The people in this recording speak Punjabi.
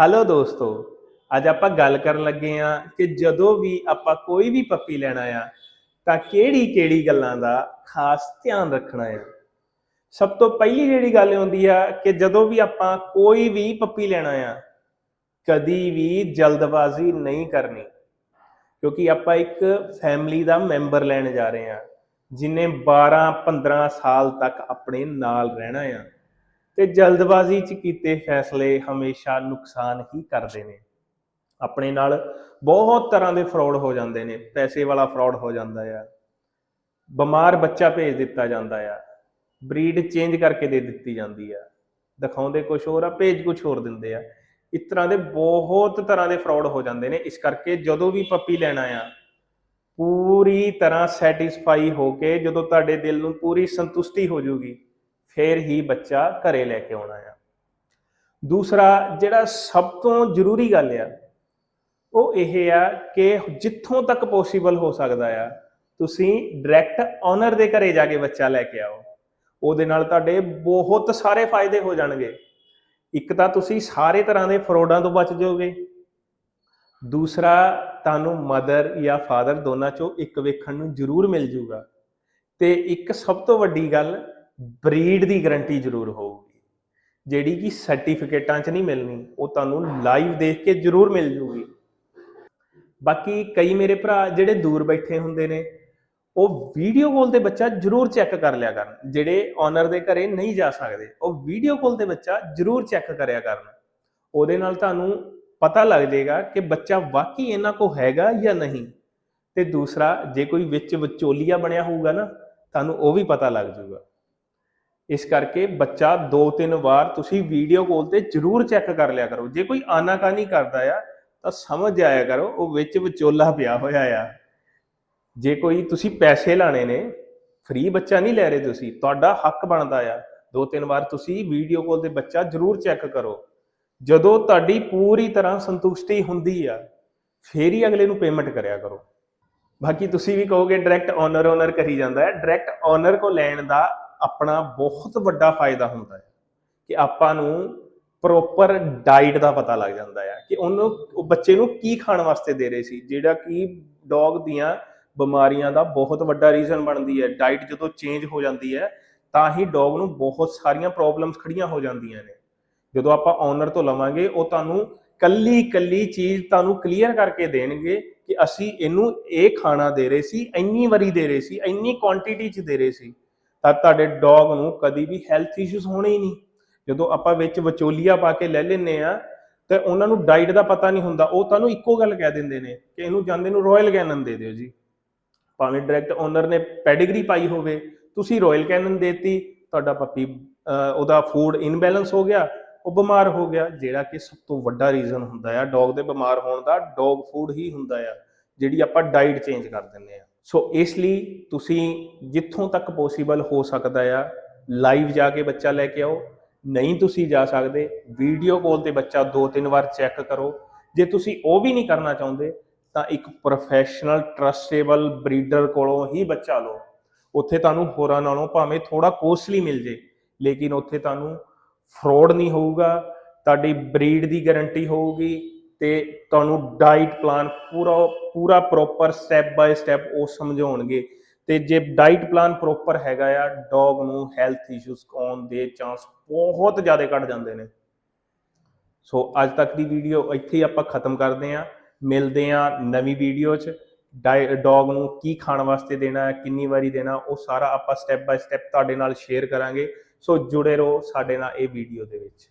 ਹੈਲੋ ਦੋਸਤੋ, ਅੱਜ ਆਪਾਂ ਗੱਲ ਕਰਨ ਲੱਗੇ ਆ ਕਿ ਜਦੋਂ ਵੀ ਆਪਾਂ ਕੋਈ ਵੀ ਪੱਪੀ ਲੈਣਾ ਆ ਤਾਂ ਕਿਹੜੀ ਕਿਹੜੀ ਗੱਲਾਂ ਦਾ ਖਾਸ ਧਿਆਨ ਰੱਖਣਾ ਆ ਸਭ ਤੋਂ ਪਹਿਲੀ ਜਿਹੜੀ ਗੱਲ ਹੁੰਦੀ ਆ ਕਿ ਜਦੋਂ ਵੀ ਆਪਾਂ ਕੋਈ ਵੀ ਪੱਪੀ ਲੈਣਾ ਆ ਕਦੀ ਵੀ ਜਲਦਬਾਜ਼ੀ ਨਹੀਂ ਕਰਨੀ। ਕਿਉਂਕਿ ਆਪਾਂ ਇੱਕ ਫੈਮਿਲੀ ਦਾ ਮੈਂਬਰ ਲੈਣ ਜਾ ਰਹੇ ਆ ਜਿਨੇ 12 15 ਸਾਲ ਤੱਕ ਆਪਣੇ ਨਾਲ ਰਹਿਣਾ ਆ। ਤੇ ਜਲਦਬਾਜ਼ੀ 'ਚ ਕੀਤੇ ਫੈਸਲੇ ਹਮੇਸ਼ਾ ਨੁਕਸਾਨ ਹੀ ਕਰਦੇ ਨੇ। ਆਪਣੇ ਨਾਲ ਬਹੁਤ ਤਰ੍ਹਾਂ ਦੇ ਫਰਾਡ ਹੋ ਜਾਂਦੇ ਨੇ, ਪੈਸੇ ਵਾਲਾ ਫਰਾਡ ਹੋ ਜਾਂਦਾ ਆ। ਬਿਮਾਰ ਬੱਚਾ ਭੇਜ ਦਿੱਤਾ ਜਾਂਦਾ ਆ। ਬਰੀਡ ਚੇਂਜ ਕਰਕੇ ਦੇ ਦਿੱਤੀ ਜਾਂਦੀ ਆ। ਦਿਖਾਉਂਦੇ ਕੁਝ ਹੋਰ ਆ, ਭੇਜ ਕੁਝ ਹੋਰ ਦਿੰਦੇ ਆ। ਇਸ ਤਰ੍ਹਾਂ ਦੇ ਬਹੁਤ ਤਰ੍ਹਾਂ ਦੇ ਫਰਾਡ ਹੋ ਜਾਂਦੇ ਨੇ। ਇਸ ਕਰਕੇ ਜਦੋਂ ਵੀ ਪੱਪੀ ਲੈਣਾ ਆ ਪੂਰੀ ਤਰ੍ਹਾਂ ਸੈਟੀਸਫਾਈ ਹੋ ਕੇ ਜਦੋਂ ਤੁਹਾਡੇ ਦਿਲ ਨੂੰ ਪੂਰੀ ਸੰਤੁਸ਼ਟੀ ਹੋ ਜਾਊਗੀ ਫਿਰ ਹੀ ਬੱਚਾ ਘਰੇ ਲੈ ਕੇ ਆਉਣਾ ਆ। ਦੂਸਰਾ ਜਿਹੜਾ ਸਭ ਤੋਂ ਜ਼ਰੂਰੀ ਗੱਲ ਆ, ਉਹ ਇਹ ਆ ਕਿ ਜਿੱਥੋਂ ਤੱਕ ਪੋਸੀਬਲ ਹੋ ਸਕਦਾ ਆ, ਤੁਸੀਂ ਡਾਇਰੈਕਟ ਓਨਰ ਦੇ ਘਰੇ ਜਾ ਕੇ ਬੱਚਾ ਲੈ ਕੇ ਆਓ। ਉਹਦੇ ਨਾਲ ਤੁਹਾਡੇ ਬਹੁਤ ਸਾਰੇ ਫਾਇਦੇ ਹੋ ਜਾਣਗੇ। ਇੱਕ ਤਾਂ ਤੁਸੀਂ ਸਾਰੇ ਤਰ੍ਹਾਂ ਦੇ ਫਰੋਡਾਂ ਤੋਂ ਬਚ ਜਾਓਗੇ। ਦੂਸਰਾ, ਤੁਹਾਨੂੰ ਮਦਰ ਜਾਂ ਫਾਦਰ ਦੋਨਾਂ ਚੋਂ ਇੱਕ ਵੇਖਣ ਨੂੰ ਜ਼ਰੂਰ ਮਿਲ ਜੂਗਾ। ਤੇ ਇੱਕ ਸਭ ਤੋਂ ਵੱਡੀ ਗੱਲ ਬਰੀਡ ਦੀ ਗਾਰੰਟੀ ਜ਼ਰੂਰ ਹੋਊਗੀ। ਜਿਹੜੀ ਕਿ ਸਰਟੀਫਿਕੇਟਾਂ 'ਚ ਨਹੀਂ ਮਿਲਣੀ, ਉਹ ਤੁਹਾਨੂੰ ਲਾਈਵ ਦੇਖ ਕੇ ਜ਼ਰੂਰ ਮਿਲ ਜੂਗੀ। ਬਾਕੀ ਕਈ ਮੇਰੇ ਭਰਾ ਜਿਹੜੇ ਦੂਰ ਬੈਠੇ ਹੁੰਦੇ ਨੇ, ਉਹ ਵੀਡੀਓ ਕਾਲ ਤੇ ਬੱਚਾ ਜ਼ਰੂਰ ਚੈੱਕ ਕਰ ਲਿਆ ਕਰਨ, ਜਿਹੜੇ ਓਨਰ ਦੇ ਘਰੇ ਨਹੀਂ ਜਾ ਸਕਦੇ, ਉਹ ਵੀਡੀਓ ਕਾਲ ਤੇ ਬੱਚਾ ਜ਼ਰੂਰ ਚੈੱਕ ਕਰਿਆ ਕਰਨ। ਉਹਦੇ ਨਾਲ ਤੁਹਾਨੂੰ ਪਤਾ ਲੱਗ ਜਾਏਗਾ ਕਿ ਬੱਚਾ ਵਾਕਈ ਇਹਨਾਂ ਕੋ ਹੈਗਾ ਜਾਂ ਨਹੀਂ। ਤੇ ਦੂਸਰਾ, ਜੇ ਕੋਈ ਵਿੱਚ ਵਿਚੋਲੀਆ ਬਣਿਆ ਹੋਊਗਾ ਨਾ, ਤੁਹਾਨੂੰ ਉਹ ਵੀ ਪਤਾ ਲੱਗ ਜਾਊਗਾ। ਇਸ ਕਰਕੇ ਬੱਚਾ ਦੋ ਤਿੰਨ ਵਾਰ ਤੁਸੀਂ ਵੀਡੀਓ ਕਾਲ ਤੇ ਜ਼ਰੂਰ ਚੈੱਕ ਕਰ ਲਿਆ ਕਰੋ। ਜੇ ਕੋਈ ਆਨਾਕਾਨੀ ਕਰਦਾ ਆ, ਤਾਂ ਸਮਝ ਜਾਇਆ ਕਰੋ, ਉਹ ਵਿੱਚ ਵਿਚੋਲਾ ਪਿਆ ਹੋਇਆ ਆ। ਜੇ ਕੋਈ ਤੁਸੀਂ ਪੈਸੇ ਲਾਣੇ ਨੇ ਫ੍ਰੀ ਬੱਚਾ ਨਹੀਂ ਲੈ ਰਹੇ ਤੁਸੀਂ, ਤੁਹਾਡਾ ਹੱਕ ਬਣਦਾ ਆ। ਦੋ ਤਿੰਨ ਵਾਰ ਤੁਸੀਂ ਵੀਡੀਓ ਕਾਲ ਤੇ ਬੱਚਾ ਜ਼ਰੂਰ ਚੈੱਕ ਕਰੋ। ਜਦੋਂ ਤੁਹਾਡੀ ਪੂਰੀ ਤਰ੍ਹਾਂ ਸੰਤੁਸ਼ਟੀ ਹੁੰਦੀ ਆ, ਫੇਰ ਹੀ ਅਗਲੇ ਨੂੰ ਪੇਮੈਂਟ ਕਰਿਆ ਕਰੋ। ਬਾਕੀ ਤੁਸੀਂ ਵੀ ਕਹੋਗੇ ਡਾਇਰੈਕਟ ਓਨਰ ਓਨਰ ਕਰੀ ਜਾਂਦਾ ਹੈ ਡਾਇਰੈਕਟ ਓਨਰ ਕੋ ਲੈਣ ਦਾ ਆਪਣਾ ਬਹੁਤ ਵੱਡਾ ਫਾਇਦਾ ਹੁੰਦਾ ਹੈ ਕਿ ਆਪਾਂ ਨੂੰ ਪ੍ਰੋਪਰ ਡਾਈਟ ਦਾ ਪਤਾ ਲੱਗ ਜਾਂਦਾ ਹੈ ਕਿ ਉਹਨੂੰ, ਉਹ ਬੱਚੇ ਨੂੰ ਕੀ ਖਾਣ ਵਾਸਤੇ ਦੇ ਰਹੇ ਸੀ, ਜਿਹੜਾ ਕਿ ਡੌਗ ਦੀਆਂ ਬਿਮਾਰੀਆਂ ਦਾ ਬਹੁਤ ਵੱਡਾ ਰੀਜ਼ਨ ਬਣਦੀ ਹੈ। ਡਾਈਟ ਜਦੋਂ ਚੇਂਜ ਹੋ ਜਾਂਦੀ ਹੈ, ਤਾਂ ਹੀ ਡੌਗ ਨੂੰ ਬਹੁਤ ਸਾਰੀਆਂ ਪ੍ਰੋਬਲਮਸ ਖੜੀਆਂ ਹੋ ਜਾਂਦੀਆਂ ਨੇ। ਜਦੋਂ ਆਪਾਂ ਓਨਰ ਤੋਂ ਲਵਾਂਗੇ, ਉਹ ਤੁਹਾਨੂੰ ਕੱਲੀ ਕੱਲੀ ਚੀਜ਼ ਤੁਹਾਨੂੰ ਕਲੀਅਰ ਕਰਕੇ ਦੇਣਗੇ ਕਿ ਅਸੀਂ ਇਹਨੂੰ ਇਹ ਖਾਣਾ ਦੇ ਰਹੇ ਸੀ, ਇੰਨੀ ਵਾਰੀ ਦੇ ਰਹੇ ਸੀ, ਇੰਨੀ ਕੁਆਂਟੀਟੀ ਚ ਦੇ ਰਹੇ ਸੀ। ਤਾਂ ਤੁਹਾਡੇ ਡੌਗ ਨੂੰ ਕਦੀ ਵੀ ਹੈਲਥ ਇਸ਼ੂਸ ਹੋਣੇ ਹੀ ਨਹੀਂ। ਜਦੋਂ ਆਪਾਂ ਵਿੱਚ ਵਿਚੋਲੀਆ ਪਾ ਕੇ ਲੈ ਲੈਨੇ ਆ ਤੇ ਉਹਨਾਂ ਨੂੰ ਡਾਈਟ ਦਾ ਪਤਾ ਨਹੀਂ ਹੁੰਦਾ। ਉਹ ਤੁਹਾਨੂੰ ਇੱਕੋ ਗੱਲ ਕਹਿ ਦਿੰਦੇ ਨੇ ਕਿ ਇਹਨੂੰ ਜਾਂਦੇ ਨੂੰ ਰਾਇਲ ਕੈਨਨ ਦੇ ਦਿਓ ਜੀ। ਭਾਵੇਂ ਡਾਇਰੈਕਟ ਓਨਰ ਨੇ ਪੈਡੀਗਰੀ ਪਾਈ ਹੋਵੇ, ਤੁਸੀਂ ਰਾਇਲ ਕੈਨਨ ਦੇਤੀ, ਤੁਹਾਡਾ ਪੱਪੀ ਉਹਦਾ ਫੂਡ ਇਨਬੈਲੈਂਸ ਹੋ ਗਿਆ, ਉਹ ਬਿਮਾਰ ਹੋ ਗਿਆ। ਜਿਹੜਾ ਕਿ ਸਭ ਤੋਂ ਵੱਡਾ ਰੀਜ਼ਨ ਹੁੰਦਾ ਆ ਡੌਗ ਦੇ ਬਿਮਾਰ ਹੋਣ ਦਾ ਡੌਗ ਫੂਡ ਹੀ ਹੁੰਦਾ ਆ, ਜਿਹੜੀ ਆਪਾਂ ਡਾਈਟ ਚੇਂਜ ਕਰ ਦਿੰਦੇ ਆ। ਸੋ ਇਸ ਲਈ ਤੁਸੀਂ ਜਿੱਥੋਂ ਤੱਕ ਪੋਸੀਬਲ ਹੋ ਸਕਦਾ ਆ ਲਾਈਵ ਜਾ ਕੇ ਬੱਚਾ ਲੈ ਕੇ ਆਓ। ਨਹੀਂ ਤੁਸੀਂ ਜਾ ਸਕਦੇ ਵੀਡੀਓ ਕਾਲ ਤੇ ਬੱਚਾ ਦੋ ਤਿੰਨ ਵਾਰ ਚੈੱਕ ਕਰੋ। ਜੇ ਤੁਸੀਂ ਉਹ ਵੀ ਨਹੀਂ ਕਰਨਾ ਚਾਹੁੰਦੇ, ਤਾਂ ਇੱਕ ਪ੍ਰੋਫੈਸ਼ਨਲ ਟਰਸਟੇਬਲ ਬਰੀਡਰ ਕੋਲੋਂ ਹੀ ਬੱਚਾ ਲਓ। ਉੱਥੇ ਤੁਹਾਨੂੰ ਹੋਰਾਂ ਨਾਲੋਂ ਭਾਵੇਂ ਥੋੜਾ ਕੋਸਟਲੀ ਮਿਲ ਜੇ, ਲੇਕਿਨ ਉੱਥੇ ਤੁਹਾਨੂੰ ਫਰਾਡ ਨਹੀਂ ਹੋਊਗਾ, ਤੁਹਾਡੀ ਬਰੀਡ ਦੀ ਗਾਰੰਟੀ ਹੋਊਗੀ ਤੇ ਤੁਹਾਨੂੰ ਡਾਈਟ ਪਲਾਨ ਪੂਰਾ ਪੂਰਾ ਪ੍ਰੋਪਰ ਸਟੈਪ ਬਾਈ ਸਟੈਪ ਉਹ ਸਮਝਾਉਣਗੇ। ਤੇ ਜੇ ਡਾਈਟ ਪਲਾਨ ਪ੍ਰੋਪਰ ਹੈਗਾ ਆ ਡੌਗ ਨੂੰ ਹੈਲਥ ਇਸ਼ੂਸ ਆਉਣ ਦੇ ਚਾਂਸ ਬਹੁਤ ਜ਼ਿਆਦਾ ਘਟ ਜਾਂਦੇ ਨੇ। ਸੋ ਅੱਜ ਤੱਕ ਦੀ ਵੀਡੀਓ ਇੱਥੇ ਹੀ ਆਪਾਂ ਖਤਮ ਕਰਦੇ ਆਂ ਮਿਲਦੇ ਆਂ ਨਵੀਂ ਵੀਡੀਓ 'ਚ। ਡੌਗ ਨੂੰ ਕੀ ਖਾਣ ਵਾਸਤੇ ਦੇਣਾ ਹੈ, ਕਿੰਨੀ ਵਾਰੀ ਦੇਣਾ, ਉਹ ਸਾਰਾ ਆਪਾਂ ਸਟੈਪ ਬਾਈ ਸਟੈਪ ਤੁਹਾਡੇ ਨਾਲ ਸ਼ੇਅਰ ਕਰਾਂਗੇ। ਸੋ ਜੁੜੇ ਰਹੋ ਸਾਡੇ ਨਾਲ ਇਹ ਵੀਡੀਓ ਦੇ ਵਿੱਚ।